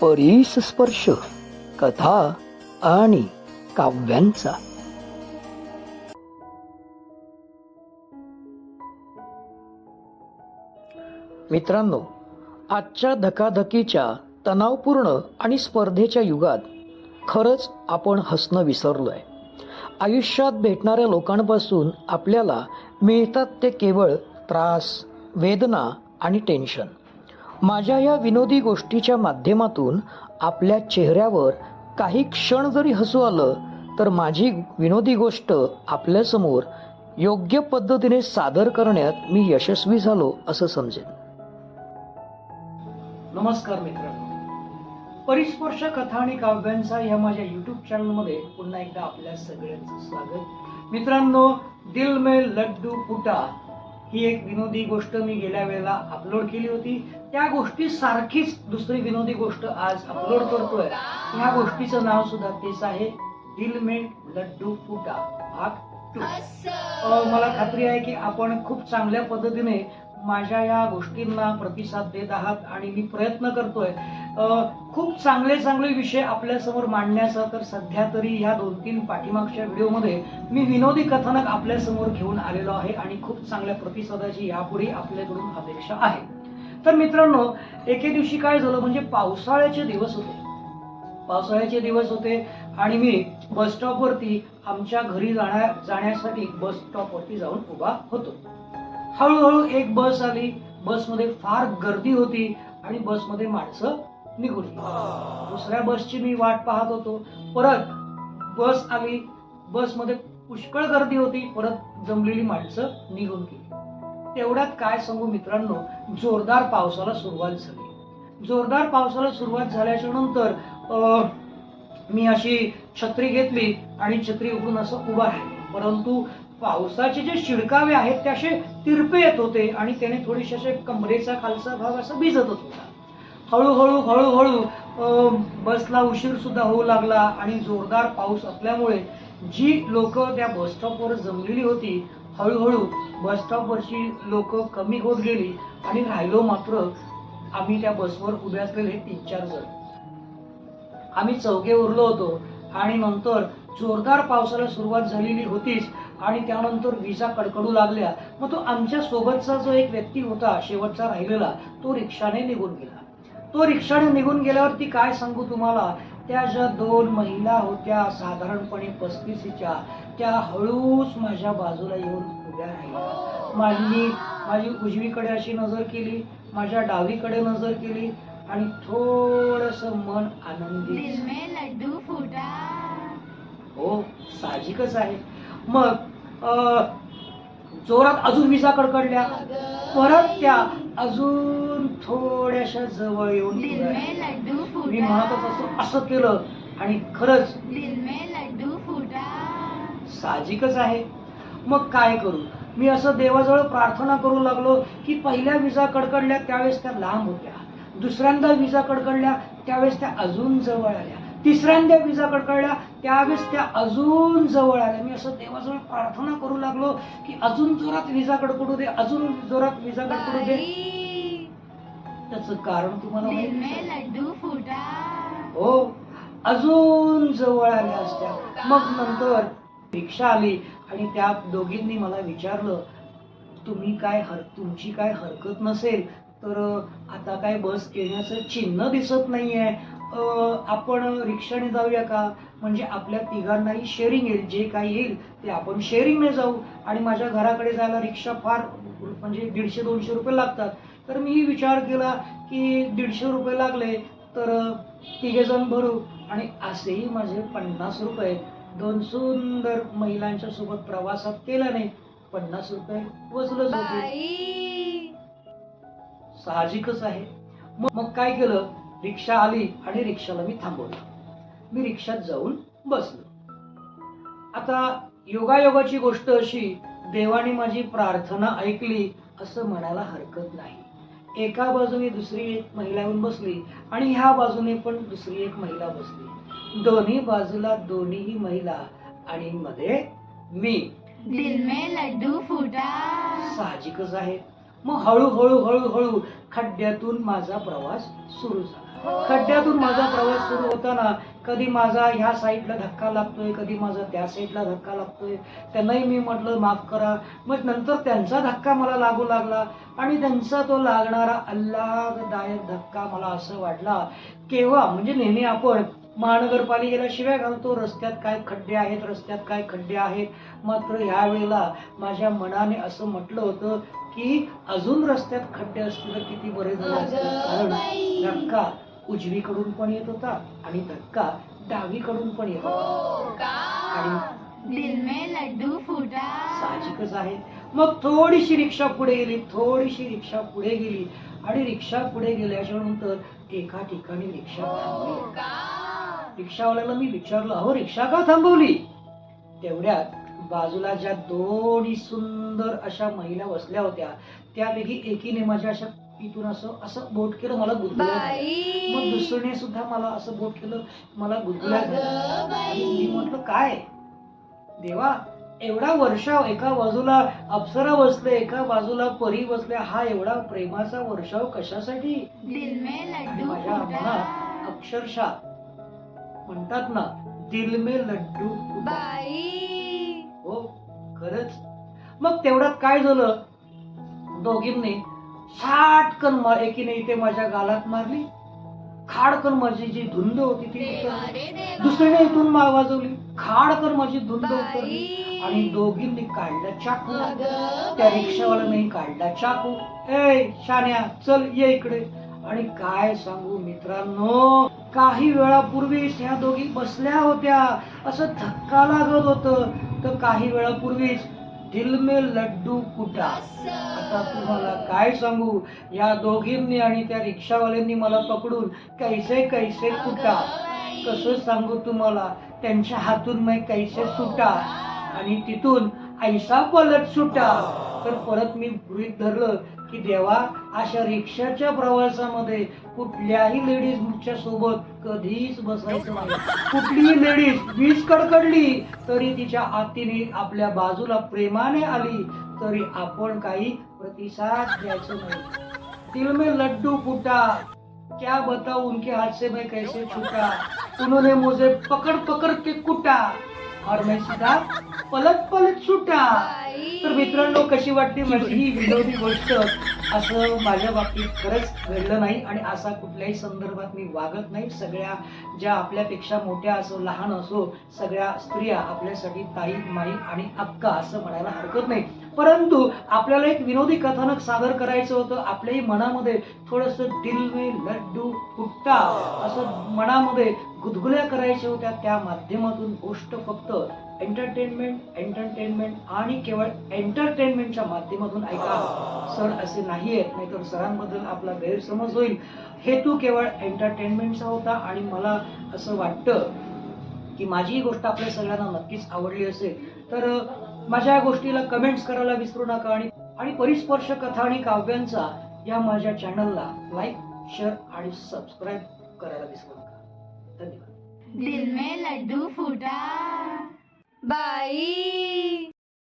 परीस स्पर्श कथा आणि काव्यांचा. मित्रांनो आजच्या धकाधकीच्या तणावपूर्ण आणि स्पर्धेच्या युगात खरंच आपण हसणं विसरलोय. आयुष्यात भेटणाऱ्या लोकांपासून आपल्याला मिळतात ते केवळ त्रास वेदना आणि टेन्शन. माझ्या या विनोदी गोष्टीच्या माध्यमातून आपल्या चेहऱ्यावर काही क्षण जरी हसू आलं तर माझी विनोदी गोष्ट आपल्यासमोर योग्य पद्धतीने सादर करण्यात मी यशस्वी झालो असं समजेन. नमस्कार मित्रांनो. परिस्पर्श कथा आणि काव्यांचा या माझ्या युट्यूब चॅनलमध्ये पुन्हा एकदा आपल्या सगळ्यांचं स्वागत. मित्रांनो दिल में लड्डू पुटा ही एक विनोदी गोष्ट मी गेल्या वेळेला अपलोड केली होती. त्या गोष्टी सारखीच दुसरी विनोदी गोष्ट आज अपलोड करतोय. ह्या गोष्टीचं नाव सुद्धा तेच आहे दिल में लड्डू फुटा भाग टू मला खात्री आहे की आपण खूप चांगल्या पद्धतीने माझ्या या गोष्टींना प्रतिसाद देत आहात आणि मी प्रयत्न करतोय. खूप चांगले चांगले विषय आपल्यासमोर मांडण्याचा तर सध्या तरी ह्या दोन तीन पाठीमागच्या व्हिडिओमध्ये मी विनोदी कथानक आपल्यासमोर घेऊन आलेलो आहे आणि खूप चांगल्या प्रतिसादाची यापुढे आपल्याकडून अपेक्षा आहे. तर मित्रांनो एके दिवशी काय झालं म्हणजे पावसाळ्याचे दिवस होते. पावसाळ्याचे दिवस होते आणि मी बस स्टॉपवरती आमच्या घरी जाण्या जाण्यासाठी बस स्टॉपवरती जाऊन उभा होतो. हळूहळू एक बस आली. बसमध्ये फार गर्दी होती आणि बसमध्ये माणसं निघून. दुसऱ्या बसची मी वाट पाहत होतो. परत बस आली. बसमध्ये पुष्कळ गर्दी होती. परत जमलेली माणसं निघून गेली. तेवढ्यात काय सांगू मित्रांनो? जोरदार पावसाला सुरुवात झाली. जोरदार पावसाला सुरुवात झाल्याच्यानंतर अं, मी अशी छत्री घेतली आणि छत्री उघडून असं उभा राहिले. परंतु पावसाचे जे शिडकावे आहेत ते असे तिरपे येत होते आणि त्याने थोडीशी असे कमरेचा खालचा भाग असा भिजतच होता. हळूहळू हळूहळू बसला उशीर सुद्धा होऊ लागला आणि जोरदार पाऊस असल्यामुळे जी लोक त्या बसस्टॉपवर जमलेली होती हळूहळू बस स्टॉपवरची लोक कमी होत गेली आणि राहिलो मात्र आम्ही त्या बसवर उभे असलेले तीन चार जण. आम्ही चौघे उरलो होतो आणि नंतर जोरदार पावसाला सुरुवात झालेली होतीच आणि त्यानंतर विजा कडकडू लागल्या. मग तो आमच्या सोबतचा जो एक व्यक्ती होता शेवटचा राहिलेला तो रिक्षाने निघून गेला. तो रिक्षाने निघून गेल्यावरती काय सांगू तुम्हाला? त्या ज्या दोन महिला होत्या साधारणपणे पस्तीसीच्या त्या हळूच माझ्या बाजूला येऊन उभ्या राहिल्या. माझी माझी उजवीकडे अशी नजर केली माझ्या डावीकडे नजर केली आणि थोडस मन आनंदी हो साहजिकच आहे. मग जोरात अजून विजा कडकडल्या. परत त्या अजून थोड्याशा जवळ येऊन में म्हणतच असं असं केलं आणि खरंच साहजिकच आहे. मग काय करू? मी असं देवाजवळ प्रार्थना करू लागलो की पहिल्या विजा कडकडल्या त्यावेळेस त्या लांब होत्या. दुसऱ्यांदा विजा कडकडल्या त्यावेळेस त्या अजून जवळ आल्या. तिसऱ्यांदा विजा कडकडल्या त्यावेळेस त्या अजून जवळ आल्या. मी असं देवाजवळ प्रार्थना करू लागलो की अजून जोरात विजा कडकडू दे अजून जोरात विजा कडकडू दे. त्याचं कारण तुम्हाला माहिती? लड्डू फूटा. हो. अजून जवळ आल्या असत्या. मग नंतर रिक्षा आली आणि त्या दोघींनी मला विचारलं तुम्ही काय हर तुमची काय हरकत नसेल तर आता काय बस येण्याचं चिन्ह दिसत नाहीये. आपण रिक्षाने जाऊया का? म्हणजे आपल्या तिघांनाही शेअरिंग येईल. जे काही येईल ते आपण शेअरिंगने जाऊ. आणि माझ्या घराकडे जायला रिक्षा फार म्हणजे दीडशे दोनशे रुपये लागतात. तर मी विचार केला की दीडशे रुपये लागले तर तिघे जण भरू. आणि असेही माझे पन्नास रुपये दोन सुंदर महिलांच्या सोबत प्रवासात केल्याने पन्नास रुपये वजलच होते साहजिकच आहे. मग मग काय केलं? रिक्षा आली आणि रिक्षाला मी थांबवलं. मी रिक्षात जाऊन बसलो. आता योगायोगाची गोष्ट अशी देवाने माझी प्रार्थना ऐकली असं म्हणायला हरकत नाही. एका बाजूने दुसरी एक महिला येऊन बसली आणि ह्या बाजूने पण दुसरी एक महिला बसली. दोन्ही बाजूला दोन्हीही महिला आणि मध्ये मी. दिल में लड्डू फूटा. साहजिकच आहे. मग हळूहळू हळूहळू खड्ड्यातून माझा प्रवास सुरू झाला. खड्ड्यातून माझा प्रवास सुरू होताना कधी माझा ह्या साईडला धक्का लागतोय कधी माझा त्या साईडला धक्का लागतोय. त्यांनाही मी म्हटलं माफ करा. मग नंतर त्यांचा धक्का मला लागू लागला आणि त्यांचा तो लागणारा आल्हाददायक धक्का मला असं वाटला केव्हा? म्हणजे नेहमी आपण महानगरपालिकेला शिव्या घालतो. रस्त्यात काय खड्डे आहेत रस्त्यात काय खड्डे आहेत. मात्र ह्या वेळेला माझ्या मनाने असं म्हटलं होतं की अजून रस्त्यात खड्डे असतील तर किती बरे कारण धक्का उजवीकडून पण येत होता आणि धक्का डावीकडून पण येत होता. आणि लड्डू फूटा. साहजिकच आहे मग थोडीशी रिक्षा पुढे गेली थोडीशी रिक्षा पुढे गेली आणि रिक्षा पुढे गेल्याच्यानंतर एका ठिकाणी रिक्षा थांबली. रिक्षावाल्याला मी विचारलं अहो रिक्षा का थांबवली? तेवढ्यात बाजूला ज्या दोन्ही सुंदर अशा महिला बसल्या होत्या त्यापैकी एकीने माझ्या अशा इथून असं असं बोट केलं मला गुदगुल्या. मग दुसरीने सुद्धा मला असं बोट केलं मला गुदगुल्या मी म्हटलं काय? देवा एवढा वर्षाव एका बाजूला अप्सरा बसले एका बाजूला परी बसल्या हा एवढा प्रेमाचा वर्षाव कशासाठी? माझ्या मनात अक्षरशः म्हणतात ना दिल में लड्डू. बाई. हो खरंच. मग तेवढ्यात काय झालं? दोघींनी साटकन मा- एकीने इथे माझ्या गालात मारली. खाडकन माझी जी धुंद होती ती उतरली. दुसरीने इथून मा वाजवली. खाडकन माझी धुंद उतरली. बाई आणि दोघींनी काढला चाकू. त्या. रिक्षावाल्याने काढला चाकू. ए शान्या चल ये इकडे. आणि काय सांगू मित्रांनो? काही वेळापूर्वीच ह्या दोघी बसल्या होत्या. असं धक्का लागत होत. तर काही वेळापूर्वीच दिल में लड्डू कुटा. आता तुम्हाला काय सांगू? या दोघींनी आणि त्या रिक्षावाल्यांनी मला पकडून कैसे कैसे कुटा. कसं सांगू तुम्हाला? त्यांच्या हातून मी कैसे सुटा? आणि तिथून ऐसा पलट सुटा. तर परत मी गृहित धरलं की देवा अशा रिक्षाच्या प्रवासामध्ये कुठल्याही लेडीजच्या सोबत कधीच बसायचं नाही. कुठलीही लेडीज वीज कडकडली तरी तिच्या आतीने आपल्या बाजूला प्रेमाने आली तरी आपण काही प्रतिसाद द्यायचं नाही. दिल में लड्डू फुटा क्या बताऊं उनके हाथ से मैं कैसे छूटा? उन्होंने मुझे पकड़ पकड़ के कुटा। और मैं सीधा पलट पलट छूटा तर मित्रांनो कशी वाटली माझी ही विनोदी गोष्ट? असं माझ्या बाबतीत खरंच घडलं नाही आणि असा कुठल्याही संदर्भात मी वागत नाही. सगळ्या ज्या आपल्यापेक्षा मोठ्या असो लहान असो सगळ्या स्त्रिया आपल्यासाठी ताई माई आणि अक्का असं म्हणायला हरकत नाही. परंतु आपल्याला एक विनोदी कथानक सादर करायचं होतं. आपल्याही मनामध्ये थोडस दिल में लड्डू फुटता. असं मनामध्ये गुदगुल्या करायच्या होत्या त्या माध्यमातून गोष्ट फक्त एंटरटेनमेंट एंटरटेनमेंट आणि केवळ एंटरटेनमेंटच्या माध्यमातून ऐका. सर असे नाही आहेत नाहीतर सरांबद्दल आपला गैरसमज होईल. हेतू केवळ एंटरटेनमेंटचा होता आणि मला असं वाटतं की माझी ही गोष्ट आपल्या सगळ्यांना नक्कीच आवडली असेल. तर माझ्या या गोष्टीला कमेंट्स करायला विसरू नका आणि आणि परिस्पर्श कथा आणि काव्यांचा या माझ्या चॅनलला लाईक शेअर आणि सबस्क्राईब करायला विसरू नका. धन्यवाद. दिल में लड्डू फूटा। बाई।